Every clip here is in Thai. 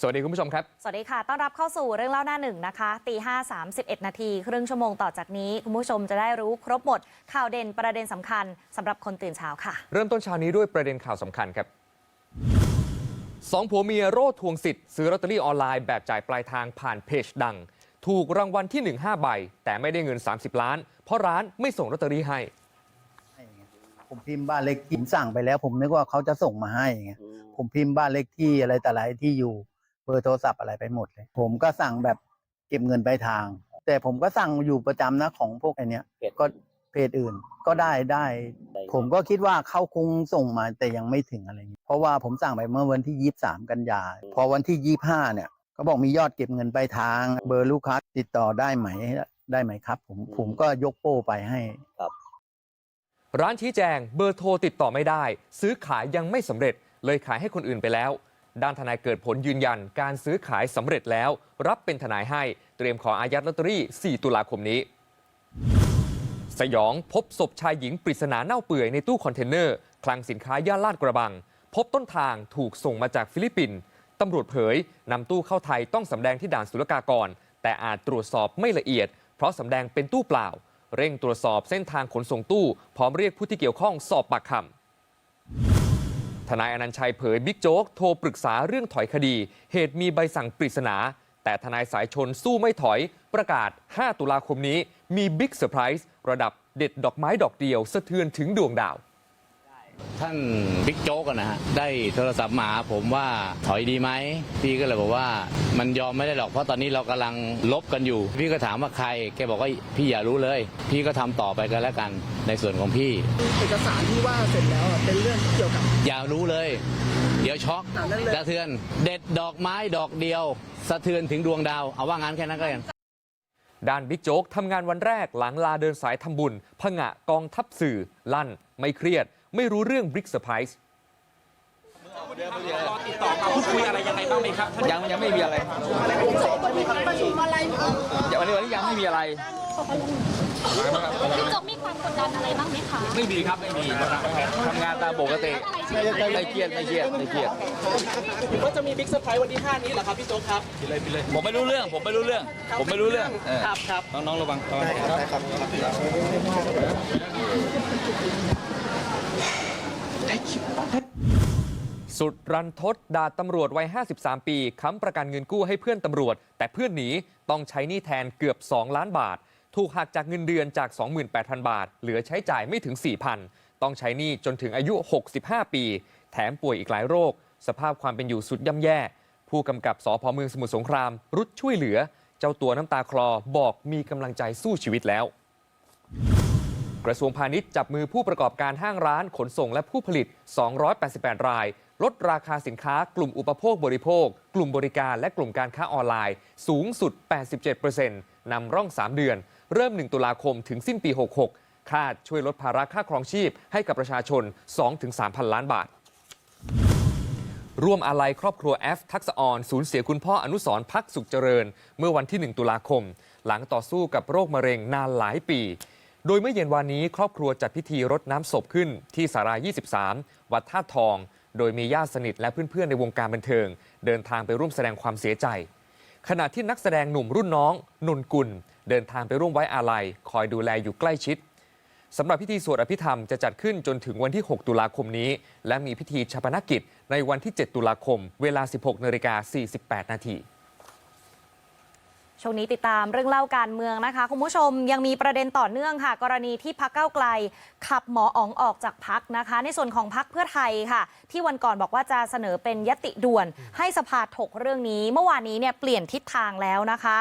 สวัสดีคุณผู้ชมครับ สวัสดีค่ะ ต้อนรับเข้าสู่เรื่องเล่าหน้าหนึ่งนะคะตีห้าสามสิบเอ็ดนาทีครึ่งชั่วโมงต่อจากนี้ คุณผู้ชมจะได้รู้ครบหมด ข่าวเด่นประเด็นสำคัญสำหรับคนตื่นเช้าค่ะ เริ่มต้นเช้านี้ด้วยประเด็นข่าวสำคัญครับสองผัวเมียโร่ทวงสิทธิ์ซื้อลอตเตอรี่ออนไลน์แบบจ่ายปลายทางผ่านเพจดัง ถูกรางวัลที่1 5ใบแต่ไม่ได้เงิน 30 ล้าน เพราะร้านไม่ส่งลอตเตอรี่ให้ ผมพิมพ์บ้านเลขที่ผมสั่งไปแล้ว ผมนึกว่าเขาจะส่งมาให้ไงผมพิมพ์บ้านเลขที่อะไรแต่อะไรที่อยู่เบอร์โทรศัพท์อะไรไปหมดเลย ผมก็สั่งแบบเก็บเงินไปลายทาง แต่ผมก็สั่งอยู่ประจำนะของพวกไอเนี้ยเพจ ก็เพจอื่นก็ได้ ได้ผมก็คิดว่าเขาคงส่งมาแต่ยังไม่ถึงอะไรเงี้ยเพราะว่าผมสั่งไปเมื่อวันที่ยี่สามกันยา พอวันที่ยี่ห้าเนี่ยเขาบอกมียอดเก็บเงินไปลายทาง เบอร์ลูกค้าติดต่อได้ไหมได้ไหมครับ ผมผมก็ยกโป้ไปให้ ร้านชี้แจงเบอร์โทรติดต่อไม่ได้ ซื้อขายยังไม่สำเร็จ เลยขายให้คนอื่นไปแล้ว ด้านทนายเกิดผลยืนยัน การซื้อขายสำเร็จแล้ว รับเป็นทนายให้เตรียมขออายัดลอตเตอรี่ 4 ตุลาคมนี้ สยองพบศพชายหญิงปริศนาเน่าเปื่อยในตู้คอนเทนเนอร์คลังสินค้าย่านลาดกระบัง พบต้นทางถูกส่งมาจากฟิลิปปินส์ตำรวจเผยนำตู้เข้าไทยต้องสำแดงที่ด่านศุลกากร แต่อาจตรวจสอบไม่ละเอียด เพราะสำแดงเป็นตู้เปล่า เร่งตรวจสอบเส้นทางขนส่งตู้ พร้อมเรียกผู้ที่เกี่ยวข้องสอบปากคำ ทนายอนันชัยเผยบิ๊กโจ๊กโทรปรึกษาเรื่องถอยคดี เหตุมีใบสั่งปริศนา แต่ทนายสายชนสู้ไม่ถอยประกาศ 5 ตุลาคมนี้มีบิ๊กเซอร์ไพรส์ระดับเด็ดดอกไม้ดอกเดียว สะเทือนถึงดวงดาว ท่านบิ๊กโจ๊กอะนะฮะได้โทรศัพท์มาหาผมว่าถอยดีไหมพี่ก็เลยบอกว่ามันยอมไม่ได้หรอกเพราะตอนนี้เรากำลังลบกันอยู่ พี่ก็ถามว่าใครแกบอกว่าพี่อย่ารู้เลย พี่ก็ทำต่อไปกันแล้วกันในส่วนของพี่เอกสารที่ว่าเสร็จแล้วอะเป็นเรื่องเกี่ยวกับ อย่ารู้เลย เดี๋ยวช็อกตามนั้นเลยสะเทือน เด็ดดอกไม้ดอกเดียว สะเทือนถึงดวงดาวเอาว่างั้นแค่นั้นก็แล้วกัน ด้านบิ๊กโจ๊กทำงานวันแรกหลังลาเดินสายทำบุญผงะกองทัพสื่อ ลั่น ไม่เครียด ไม่รู้เรื่องบิ๊กเซอร์ไพรส์ติดต่อมาพูดคุยอะไรยังไงบ้างไหมครับยังยังไม่มีอะไรเดี๋ยววันนี้วันนี้ยังไม่มีอะไร พี่โจ๊กมีความกดดันอะไรบ้างไหมคะไม่มีครับไม่มีทำงานตามปกติไม่เครียดไม่เครียดไม่เครียดว่าจะมีบิ๊กเซอร์ไพรส์วันที่ 5 นี้เหรอครับพี่โจ๊กครับผมไม่รู้เรื่อง ผมไม่รู้เรื่อง ผมไม่รู้เรื่องเออครับครับน้องๆระวังระวังสุดรันทดด่าตำรวจวัย 53 ปีค้ำประกันเงินกู้ให้เพื่อนตำรวจ แต่เพื่อนหนีต้องใช้หนี้แทนเกือบ 2 ล้านบาท ถูกหักจากเงินเดือนจาก 28,000 บาท เหลือใช้จ่ายไม่ถึง 4,000 ต้องใช้หนี้จนถึงอายุ 65 ปี แถมป่วยอีกหลายโรค สภาพความเป็นอยู่สุดย่ำแย่ ผู้กำกับสพเมืองสมุทรสงคราม รุดช่วยเหลือ เจ้าตัวน้ำตาคลอบอกมีกำลังใจสู้ชีวิตแล้วกระทรวงพาณิชย์จับมือผู้ประกอบการห้างร้านขนส่งและผู้ผลิต 288 ราย ลดราคาสินค้ากลุ่มอุปโภคบริโภค กลุ่มบริการและกลุ่มการค้าออนไลน์ สูงสุด 87%นำร่อง 3 เดือน เริ่ม 1 ตุลาคมถึงสิ้นปี 66 คาดช่วยลดภาระค่าครองชีพให้กับประชาชน 2-3พันล้านบาท ร่วมอาลัยครอบครัวแอฟทักษออนสูญเสียคุณพ่ออนุสรณ์พักสุขเจริญ เมื่อวันที่ 1 ตุลาคม หลังต่อสู้กับโรคมะเร็งนานหลายปีโดยเมื่อเย็นวานนี้ครอบครัวจัดพิธีรดน้ำศพขึ้นที่สารา23 วัดท่าทอง โดยมีญาติสนิทและเพื่อนๆ ในวงการบันเทิง เดินทางไปร่วมแสดงความเสียใจ ขณะที่นักแสดงหนุ่มรุ่นน้องนนกุล เดินทางไปร่วมไว้อาลัย คอยดูแลอยู่ใกล้ชิดสำหรับพิธีสวดอภิธรรมจะจัดขึ้นจนถึงวันที่ 6 ตุลาคมนี้ และมีพิธีชาปนกิจในวันที่ 7 ตุลาคม เวลา 16นาฬิกา48 นาทีช่วงนี้ติดตามเรื่องเล่าการเมืองนะคะ คุณผู้ชมยังมีประเด็นต่อเนื่องค่ะ กรณีที่พักเก้าไกล ขับหมออ๋องออกจากพักนะคะ ในส่วนของพักเพื่อไทยค่ะ ที่วันก่อนบอกว่าจะเสนอเป็นยติด่วน ให้สภาถกเรื่องนี้ เมื่อวานนี้เนี่ยเปลี่ยนทิศทางแล้วนะคะ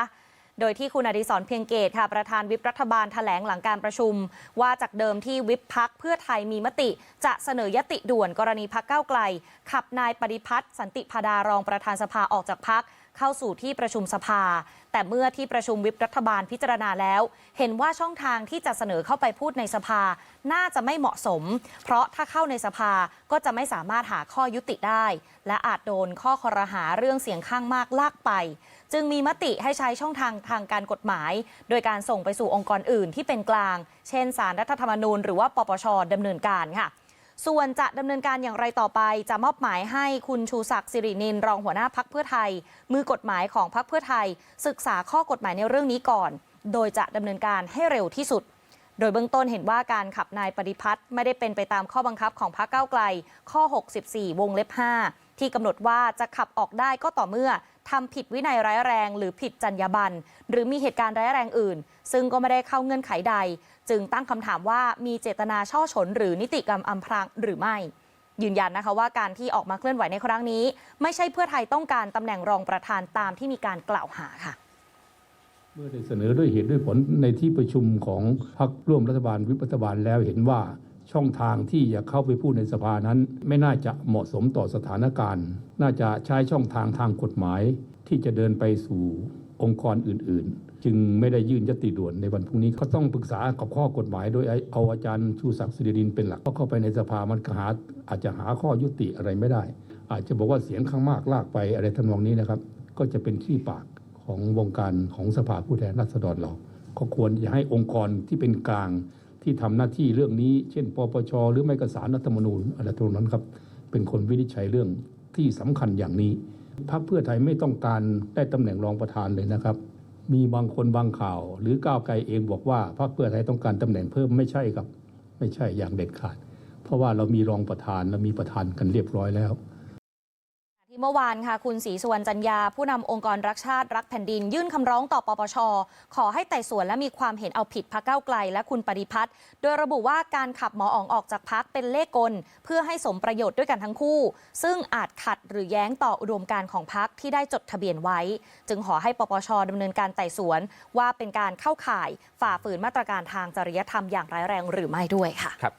โดยที่คุณอดิศรเพียงเกตค่ะ ประธานวิปรัฐบาลแถลงหลังการประชุม ว่าจากเดิมที่วิปพักเพื่อไทยมีมติ จะเสนอยติด่วนกรณีพักเก้าไกล ขับนายปฏิพัฒน์สันติพาดารองประธานสภาออกจากพัก เข้าสู่ที่ประชุมสภา แต่เมื่อที่ประชุมวิปรัฐบาลพิจารณาแล้ว เห็นว่าช่องทางที่จะเสนอเข้าไปพูดในสภา น่าจะไม่เหมาะสม เพราะถ้าเข้าในสภาก็จะไม่สามารถหาข้อยุติได้ และอาจโดนข้อคอรหาเรื่องเสียงข้างมากลากไป จึงมีมติให้ใช้ช่องทางทางการกฎหมาย โดยการส่งไปสู่องค์กรอื่นที่เป็นกลาง เช่นสารรัฐธรรมนูญหรือว่าปปชดำเนินการค่ะ ส่วนจะดำเนินการอย่างไรต่อไป จะมอบหมายให้คุณชูศักดิ์สิรินินรองหัวหน้าพักเพื่อไทย มือกฎหมายของพักเพื่อไทย ศึกษาข้อกฎหมายในเรื่องนี้ก่อน โดยจะดำเนินการให้เร็วที่สุด โดยเบื้องต้นเห็นว่าการขับนายปฏิพัฒน์ไม่ได้เป็นไปตามข้อบังคับของพรรคก้าวไกล ข้อ 64 วงเล็บ 5 ที่กำหนดว่าจะขับออกได้ก็ต่อเมื่อ ทำผิดวินัยร้ายแรง หรือผิดจรรยาบรรณหรือมีเหตุการณ์ร้ายแรงอื่น ซึ่งก็ไม่ได้เข้าเงื่อนไขใด จึงตั้งคำถามว่ามีเจตนาช่อฉน หรือนิติกรรมอำพรางหรือไม่ ยืนยันนะคะว่าการที่ออกมาเคลื่อนไหวในครั้งนี้ ไม่ใช่เพื่อไทยต้องการตำแหน่งรองประธานตามที่มีการกล่าวหาค่ะเมื่อได้เสนอด้วยเหตุด้วยผลในที่ประชุมของพรรคร่วมรัฐบาลวิปรัฐบาลแล้วเห็นว่า ช่องทางที่จะเข้าไปพูดในสภานั้น ไม่น่าจะเหมาะสมต่อสถานการณ์ น่าจะใช้ช่องทางทางกฎหมาย ที่จะเดินไปสู่องค์กรอื่น ๆ จึงไม่ได้ยื่นยติด่วนในวันพรุ่งนี้ก็ต้องปรึกษากับข้อกฎหมาย โดยเอาอาจารย์ชูศักดิ์สิริดินเป็นหลักเพราะเข้าไปในสภามันหาอาจจะหาข้อยุติอะไรไม่ได้ อาจจะบอกว่าเสียงข้างมากลากไปอะไรทำนองนี้นะครับ ก็จะเป็นที่ปากของวงการของสภาผู้แทนราษฎรเราก็ควรจะให้องค์กรที่เป็นกลาง ที่ทำหน้าที่เรื่องนี้ เช่น ปปช หรือไม่กสารรัฐธรรมนูญอะไรตรงนั้นครับ เป็นคนวินิจฉัยเรื่องที่สำคัญอย่างนี้พรรคเพื่อไทยไม่ต้องการได้ตำแหน่งรองประธานเลยนะครับ มีบางคนบางข่าว หรือก้าวไกลเองบอกว่าพรรคเพื่อไทยต้องการตำแหน่งเพิ่มไม่ใช่ครับ ไม่ใช่อย่างเด็ดขาด เพราะว่าเรามีรองประธานและมีประธานกันเรียบร้อยแล้ว เมื่อวานค่ะ คุณศรีสุวรรณจันยา ผู้นำองค์กรรักชาติรักแผ่นดิน ยื่นคำร้องต่อปปช ขอให้ไต่สวนและมีความเห็นเอาผิดพรรคก้าไกล และคุณปฏิพัฒน์โดยระบุว่าการขับหมออ๋องออกจากพักเป็นเลขกล เพื่อให้สมประโยชน์ด้วยกันทั้งคู่ ซึ่งอาจขัดหรือแย้งต่ออุดมการณ์ของพักที่ได้จดทะเบียนไว้ จึงขอให้ปปชดำเนินการไต่สวน ว่าเป็นการเข้าข่ายฝ่าฝืนมาตรการทางจริยธรรมอย่างร้ายแรงหรือไม่ด้วยค่ะครับ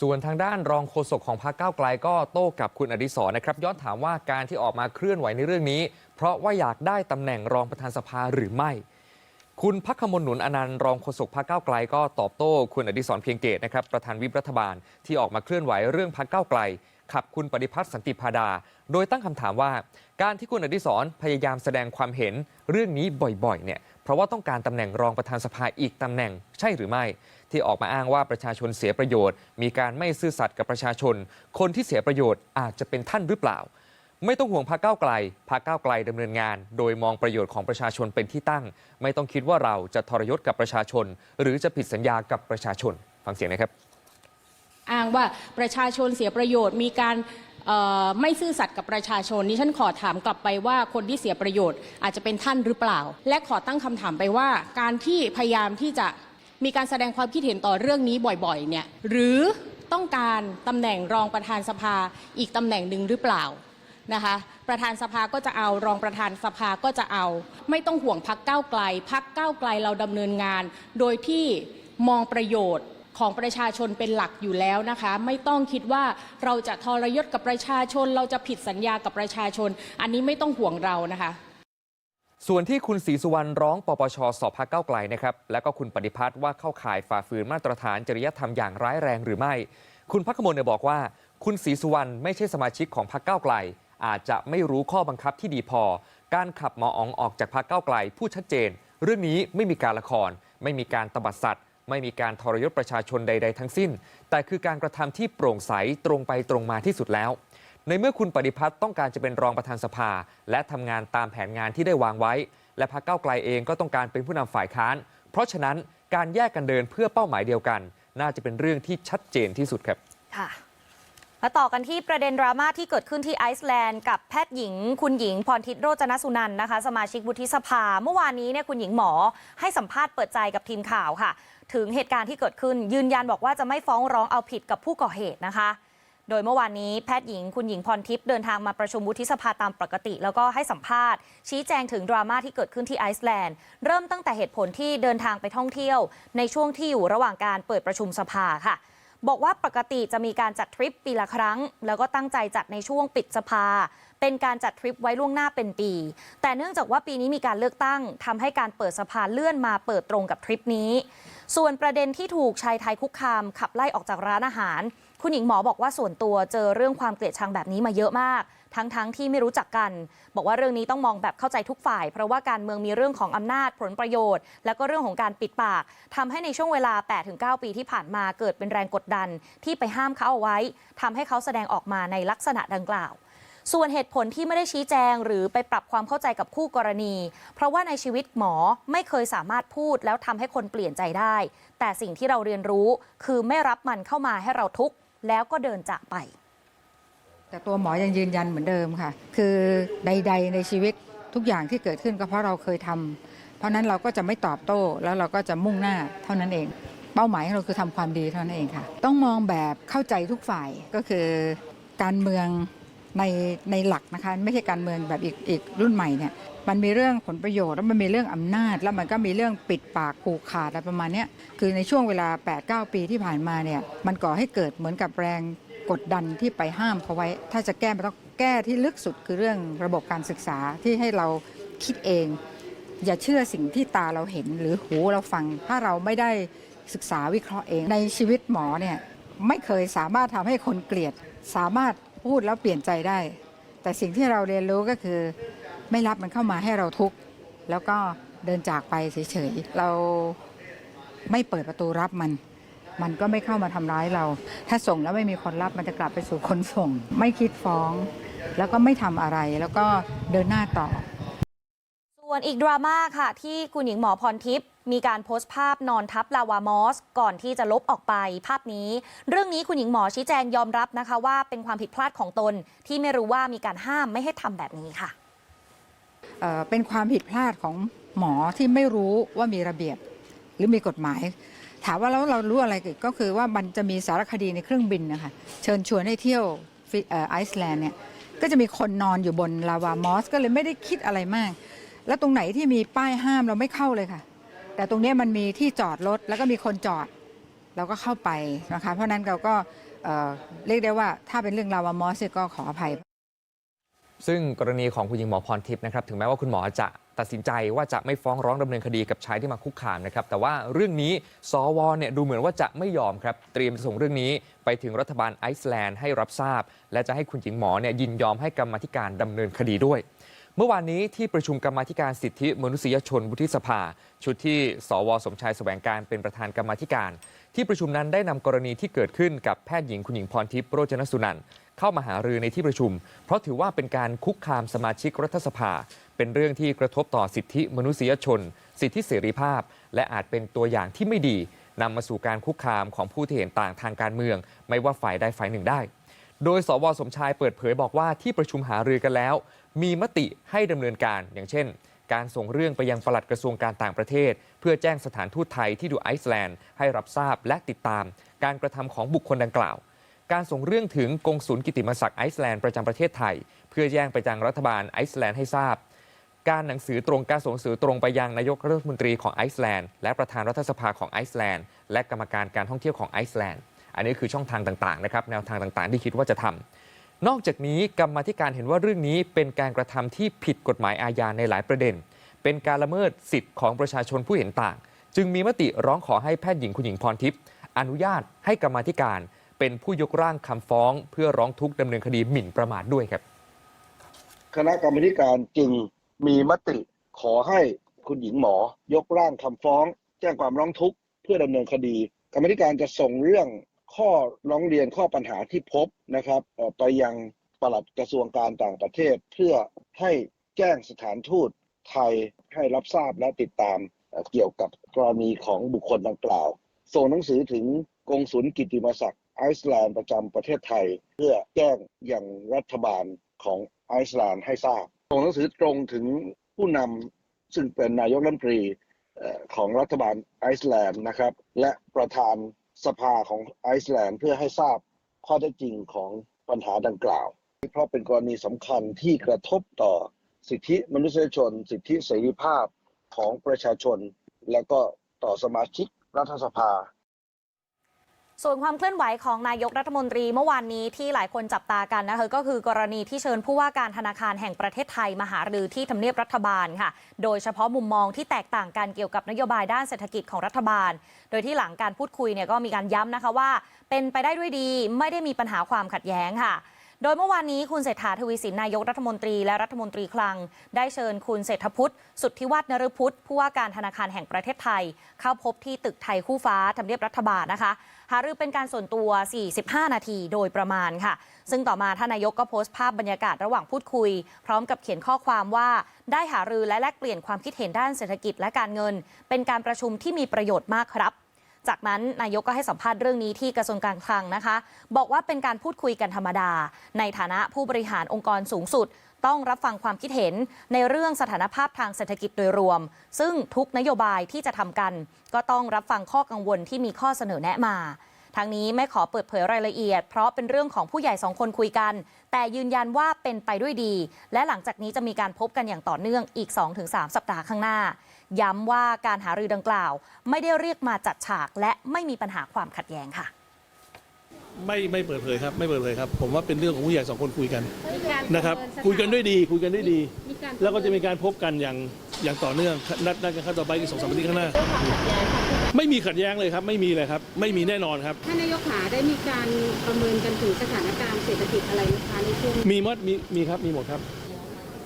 ส่วนทางด้านรองโฆษกของพรรคก้าวไกลก็โต้กับคุณอดิศรนะครับ ย้อนถามว่าการที่ออกมาเคลื่อนไหวในเรื่องนี้ เพราะว่าอยากได้ตำแหน่งรองประธานสภาหรือไม่ คุณพักขมลหนุนอนันต์รองโฆษกพรรคก้าวไกล ก็ตอบโต้คุณอดิศรเพียงเกตนะครับประธานวิปรัฐบาลที่ออกมาเคลื่อนไหวเรื่องพรรคก้าวไกลขับคุณปฏิพัฒน์สันติพาดา โดยตั้งคำถามว่า การที่คุณอดิศรพยายามแสดงความเห็นเรื่องนี้บ่อยๆเนี่ยเพราะว่าต้องการตำแหน่งรองประธานสภาอีกตำแหน่งใช่หรือไม่ ที่ออกมาอ้างว่าประชาชนเสียประโยชน์ มีการไม่ซื่อสัตย์กับประชาชน คนที่เสียประโยชน์อาจจะเป็นท่านหรือเปล่า ไม่ต้องห่วงพรรคก้าวไกลพรรคก้าวไกลดำเนินงาน โดยมองประโยชน์ของประชาชนเป็นที่ตั้ง ไม่ต้องคิดว่าเราจะทรยศกับประชาชน หรือจะผิดสัญญากับประชาชนฟังเสียงนะครับ อ้างว่าประชาชนเสียประโยชน์มีการไม่ซื่อสัตย์กับประชาชนนี่ฉันขอถามกลับไปว่าคนที่เสียประโยชน์อาจจะเป็นท่านหรือเปล่า และขอตั้งคำถามไปว่า การที่พยายามที่จะ มีการแสดงความคิดเห็นต่อเรื่องนี้บ่อยๆเนี่ยหรือต้องการตำแหน่งรองประธานสภาอีกตำแหน่งหนึ่งหรือเปล่านะคะประธานสภาก็จะเอารองประธานสภาก็จะเอา ไม่ต้องห่วงพักก้าวไกลพักก้าวไกลเราดำเนินงาน โดยที่มองประโยชน์ของประชาชนเป็นหลักอยู่แล้วนะคะ ไม่ต้องคิดว่าเราจะทรยศกับประชาชน เราจะผิดสัญญากับประชาชน อันนี้ไม่ต้องห่วงเรานะคะ ส่วนที่คุณศรีสุวรรณร้องปปชสอบพักเก้าไกลนะครับและก็คุณปฏิพัฒน์ว่าเข้าข่ายฝ่าฝืนมาตรฐานจริยธรรมอย่างร้ายแรงหรือไม่ คุณพักขมลเนี่ยบอกว่า คุณศรีสุวรรณไม่ใช่สมาชิกของพักเก้าไกล อาจจะไม่รู้ข้อบังคับที่ดีพอ การขับหมออ๋องออกจากพักเก้าไกลพูดชัดเจน เรื่องนี้ไม่มีการละคร ไม่มีการตบัดสัตว์ ไม่มีการทรยศประชาชนใด ๆ ทั้งสิ้น แต่คือการกระทำที่โปร่งใสตรงไปตรงมาที่สุดแล้ว ในเมื่อคุณปฏิพัฒน์ต้องการจะเป็นรองประธานสภา และทำงานตามแผนงานที่ได้วางไว้ และพรรคก้าวไกลเองก็ต้องการเป็นผู้นำฝ่ายค้าน เพราะฉะนั้นการแยกกันเดินเพื่อเป้าหมายเดียวกัน น่าจะเป็นเรื่องที่ชัดเจนที่สุดครับค่ะมาต่อกันที่ประเด็นดราม่าที่เกิดขึ้นที่ไอซ์แลนด์กับแพทย์หญิง คุณหญิงพรทิตโรจนสุนันนะคะ สมาชิกวุฒิสภา เมื่อวานนี้เนี่ยคุณหญิงหมอให้สัมภาษณ์เปิดใจกับทีมข่าวค่ะ ถึงเหตุการณ์ที่เกิดขึ้นยืนยันบอกว่าจะไม่ฟ้องร้องเอาผิดกับผู้ก่อเหตุนะคะ โดยเมื่อวานนี้แพทย์หญิงคุณหญิงพรทิพย์เดินทางมาประชุมวุฒิสภาตามปกติ แล้วก็ให้สัมภาษณ์ ชี้แจงถึงดราม่าที่เกิดขึ้นที่ไอซ์แลนด์ เริ่มตั้งแต่เหตุผลที่เดินทางไปท่องเที่ยว ในช่วงที่อยู่ระหว่างการเปิดประชุมสภาค่ะ บอกว่าปกติจะมีการจัดทริปปีละครั้ง แล้วก็ตั้งใจจัดในช่วงปิดสภา เป็นการจัดทริปไว้ล่วงหน้าเป็นปี แต่เนื่องจากว่าปีนี้มีการเลือกตั้งทำให้การเปิดสภาเลื่อนมาเปิดตรงกับทริปนี้ ส่วนประเด็นที่ถูกชายไทยคุกคาม ขับไล่ออกจากร้านอาหาร คุณหญิงหมอบอกว่าส่วนตัวเจอเรื่องความเกลียดชังแบบนี้มาเยอะมากทั้งๆทที่ไม่รู้จักกัน บอกว่าเรื่องนี้ต้องมองแบบเข้าใจทุกฝ่าย เพราะว่าการเมืองมีเรื่องของอำนาจผลประโยชน์ แล้วก็เรื่องของการปิดปากทำให้ในช่วงเวลา 8-9 ปีที่ผ่านมาเกิดเป็นแรงกดดัน ที่ไปห้ามเขาเอาไว้ทำให้เขาแสดงออกมาในลักษณะดังกล่าว ส่วนเหตุผลที่ไม่ได้ชี้แจงหรือไปปรับความเข้าใจกับคู่กรณี เพราะว่าในชีวิตหมอไม่เคยสามารถพูดแล้วทำให้คนเปลี่ยนใจได้ แต่สิ่งที่เราเรียนรู้คือไม่รับมันเข้ามาให้เราทุกข์แล้วก็เดินจากไป แต่ตัวหมอยังยืนยันเหมือนเดิมค่ะ คือใด ๆ ในชีวิตทุกอย่างที่เกิดขึ้นก็เพราะเราเคยทำเพราะนั้นเราก็จะไม่ตอบโต้แล้วเราก็จะมุ่งหน้าเท่านั้นเองเป้าหมายของเราคือทำความดีเท่านั้นเองค่ะ ต้องมองแบบเข้าใจทุกฝ่ายก็คือการเมือง ในในหลักนะคะไม่ใช่การเมืองแบบอีกอีกรุ่นใหม่เนี่ยมันมีเรื่องผลประโยชน์แล้วมันมีเรื่องอำนาจ แล้วมันก็มีเรื่องปิดปากผูกขาดอะไรประมาณนี้คือในช่วงเวลา 8-9 ปีที่ผ่านมาเนี่ยมันก่อให้เกิดเหมือนกับแรงกดดันที่ไปห้ามเขาไว้ ถ้าจะแก้มันต้องแก้ที่ลึกสุดคือเรื่องระบบการศึกษาที่ให้เราคิดเอง อย่าเชื่อสิ่งที่ตาเราเห็นหรือหูเราฟัง ถ้าเราไม่ได้ศึกษาวิเคราะห์เอง ในชีวิตหมอเนี่ยไม่เคยสามารถทำให้คนเกลียด สามารถ พูดแล้วเปลี่ยนใจได้ แต่สิ่งที่เราเรียนรู้ก็คือ ไม่รับมันเข้ามาให้เราทุกข์แล้วก็เดินจากไปเฉยๆเราไม่เปิดประตูรับมัน มันก็ไม่เข้ามาทำร้ายเรา ถ้าส่งแล้วไม่มีคนรับมันจะกลับไปสู่คนส่ง ไม่คิดฟ้อง แล้วก็ไม่ทำอะไรแล้วก็เดินหน้าต่อ ส่วนอีกดราม่าค่ะ ที่คุณหญิงหมอพรทิพย์ มีการโพสต์ภาพนอนทับลาวามอส ก่อนที่จะลบออกไปภาพนี้ เรื่องนี้คุณหญิงหมอชี้แจงยอมรับนะคะว่าเป็นความผิดพลาดของตนที่ไม่รู้ว่ามีการห้ามไม่ให้ทำแบบนี้ค่ะเเป็นความผิดพลาดของหมอที่ไม่รู้ว่ามีระเบียบหรือมีกฎหมาย ถามว่าแล้วเรารู้อะไรก็คือว่ามันจะมีสารคดีในเครื่องบินนะคะเชิญชวนให้เที่ยวไอซ์แลนด์เนี่ยก็จะมีคนนอนอยู่บนลาวามอส ก็เลยไม่ได้คิดอะไรมาก แล้วตรงไหนที่มีป้ายห้ามเราไม่เข้าเลยค่ะ แต่ตรงนี้มันมีที่จอดรถแล้วก็มีคนจอดเราก็เข้าไปนะคะเพราะนั้นเราก็เรียกได้ว่าถ้าเป็นเรื่องลาวมอสิ่ก็ขออภัย ซึ่งกรณีของคุณหญิงหมอพรทิพย์นะครับ ถึงแม้ว่าคุณหมอจะตัดสินใจว่าจะไม่ฟ้องร้องดำเนินคดีกับชายที่มาคุกคามนะครับ แต่ว่าเรื่องนี้สวเนี่ยดูเหมือนว่าจะไม่ยอมครับเตรียมจะส่งเรื่องนี้ไปถึงรัฐบาลไอซ์แลนด์ให้รับทราบ และจะให้คุณหญิงหมอเนี่ยยินยอมให้กรรมธิการดำเนินคดีด้วย เมื่อวานนี้ที่ประชุมกรรมาธิการสิทธิมนุษยชนวุฒิสภา ชุดที่สวสมชายแสวงการเป็นประธานกรรมาธิการ ที่ประชุมนั้นได้นำกรณีที่เกิดขึ้นกับแพทย์หญิงคุณหญิงพรทิพย์โรจนสุนันท์เข้ามาหารือในที่ประชุม เพราะถือว่าเป็นการคุกคามสมาชิกรัฐสภา เป็นเรื่องที่กระทบต่อสิทธิมนุษยชน สิทธิเสรีภาพ และอาจเป็นตัวอย่างที่ไม่ดีนำมาสู่การคุกคามของผู้ที่เห็นต่างทางการเมือง ไม่ว่าฝ่ายใดฝ่ายหนึ่งได้ โดยสวสมชายเปิดเผยบอกว่าที่ประชุมหารือกันแล้ว มีมติให้ดำเนินการ อย่างเช่น การส่งเรื่องไปยังปลัดกระทรวงการต่างประเทศ เพื่อแจ้งสถานทูตไทยที่ดูไอซ์แลนด์ให้รับทราบและติดตาม การกระทำของบุคคลดังกล่าว การส่งเรื่องถึงกงสุลกิติมศักดิ์ไอซ์แลนด์ประจำประเทศไทย เพื่อแจ้งไปยังรัฐบาลไอซ์แลนด์ให้ทราบ การหนังสือตรงการส่งหนังสือตรงไปยังนายกรัฐมนตรีของไอซ์แลนด์และประธานรัฐสภาของไอซ์แลนด์และกรรมการการท่องเที่ยวของไอซ์แลนด์ อันนี้คือช่องทางต่างๆนะครับแนวทางต่างๆ ที่คิดว่าจะทำนอกจากนี้กรรมธิการเห็นว่าเรื่องนี้เป็นการกระทำที่ผิดกฎหมายอาญาในหลายประเด็น เป็นการละเมิดสิทธิ์ของประชาชนผู้เห็นต่าง จึงมีมติร้องขอให้แพทย์หญิงคุณหญิงพรทิพย์อนุญาตให้กรรมธิการเป็นผู้ยกร่างคำฟ้อง เพื่อร้องทุกข์ดำเนินคดีหมิ่นประมาทด้วยครับ คณะกรรมธิการจึงมีมติขอให้คุณหญิงหมอ ยกร่างคำฟ้อง แจ้งความร้องทุกข์เพื่อดำเนินคดี กรรมธิการจะส่งเรื่อง ข้อร้องเรียนข้อปัญหาที่พบนะครับไปยังปลัดกระทรวงการต่างประเทศ เพื่อให้แจ้งสถานทูตไทยให้รับทราบและติดตามเกี่ยวกับกรณีของบุคคลดังกล่าวส่งหนังสือถึงกงสุลกิติมศักดิ์ไอซ์แลนด์ประจำประเทศไทย เพื่อแจ้งอยังรัฐบาลของไอซ์แลนด์ให้ทราบส่งหนังสือตรงถึงผู้นำซึ่งเป็นนายกรัฐมนตรีของรัฐบาลไอซ์แลนด์นะครับ และประธาน สภาของไอซ์แลนด์เพื่อให้ทราบข้อเท็จจริงของปัญหาดังกล่าว เพราะเป็นกรณีสำคัญที่กระทบต่อสิทธิมนุษยชน สิทธิเสรีภาพของประชาชน และก็ต่อสมาชิกรัฐสภา ส่วนความเคลื่อนไหวของนายกรัฐมนตรีเมื่อวานนี้ที่หลายคนจับตากันนะคะก็คือกรณีที่เชิญผู้ว่าการธนาคารแห่งประเทศไทยมาหารือที่ทำเนียบรัฐบาลค่ะ โดยเฉพาะมุมมองที่แตกต่างกันเกี่ยวกับนโยบายด้านเศรษฐกิจของรัฐบาล โดยที่หลังการพูดคุยเนี่ยก็มีการย้ำนะคะว่า เป็นไปได้ด้วยดีไม่ได้มีปัญหาความขัดแย้งค่ะ โดยเมื่อวานนี้คุณเศรษฐาทวีสินนายกรัฐมนตรีและรัฐมนตรีคลัง ได้เชิญคุณเศรษฐพุทธสุทธิวัฒนรพุทธผู้ว่าการธนาคารแห่งประเทศไทย เข้าพบที่ตึกไทยคู่ฟ้าทำเนียบรัฐบาลนะคะ หารือเป็นการส่วนตัว 45 นาทีโดยประมาณค่ะ ซึ่งต่อมาท่านนายกก็โพสต์ภาพบรรยากาศระหว่างพูดคุย พร้อมกับเขียนข้อความว่า ได้หารือและแลกเปลี่ยนความคิดเห็นด้านเศรษฐกิจและการเงิน เป็นการประชุมที่มีประโยชน์มากครับ จากนั้นนายกก็ให้สัมภาษณ์เรื่องนี้ที่กระทรวงการคลังนะคะ บอกว่าเป็นการพูดคุยกันธรรมดา ในฐานะผู้บริหารองค์กรสูงสุด ต้องรับฟังความคิดเห็นในเรื่องสถานภาพทางเศรษฐกิจโดยรวม ซึ่งทุกนโยบายที่จะทำกัน ก็ต้องรับฟังข้อกังวลที่มีข้อเสนอแนะมา ทางนี้ไม่ขอเปิดเผยรายละเอียด เพราะเป็นเรื่องของผู้ใหญ่สองคนคุยกัน แต่ยืนยันว่าเป็นไปด้วยดี และหลังจากนี้จะมีการพบกันอย่างต่อเนื่องอีก 2-3 สัปดาห์ข้างหน้า ย้ำว่าการหารือดังกล่าว ไม่ได้เรียกมาจัดฉาก และไม่มีปัญหาความขัดแย้งค่ะ ไม่ไม่เปิดเผยครับไม่เปิดเผยครับ ผมว่าเป็นเรื่องของผู้ใหญ่สองคนคุยกันนะครับคุยกันด้วยดีคุยกันด้วยดี แล้วก็จะมีการพบกันอย่างอย่างต่อเนื่องนัดนัดกันครั้งต่อไปอีกสองสามอาทิตย์ข้างหน้า ไม่มีขัดแย้งเลยครับ ไม่มีเลยครับ ไม่มีแน่นอนครับท่านนายกขาได้มีการประเมินกันถึงสถานการณ์เศรษฐกิจอะไรไหมคะในช่วงมีหมดมีมีครับมีหมดครับ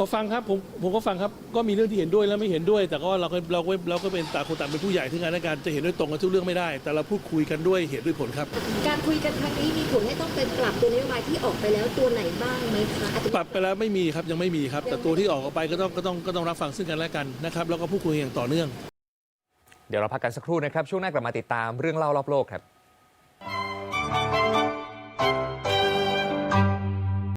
พอฟังครับผมผมก็ฟังครับก็มีเรื่องที่เห็นด้วยและไม่เห็นด้วย แต่ก็เราก็เราก็เราก็เป็นต่างคนต่างเป็นผู้ใหญ่ที่งานในการจะเห็นด้วยตรงกันทุกเรื่องไม่ได้ แต่เราพูดคุยกันด้วยเหตุด้วยผลครับ การคุยกันครั้งนี้มีผลให้ต้องเป็นปรับตัวนโยบายที่ออกไปแล้วตัวไหนบ้างไหมคะอาจจะปรับไปแล้วไม่มีครับยังไม่มีครับ แต่ตัวที่ออกไปก็ต้องก็ต้องก็ต้องรับฟังซึ่งกันและกันนะครับแล้วก็พูดคุยอย่างต่อเนื่อง เดี๋ยวเราพักกันสักครู่นะครับ ช่วงหน้ากลับมาติดตามเรื่องเล่ารอบโลกครับ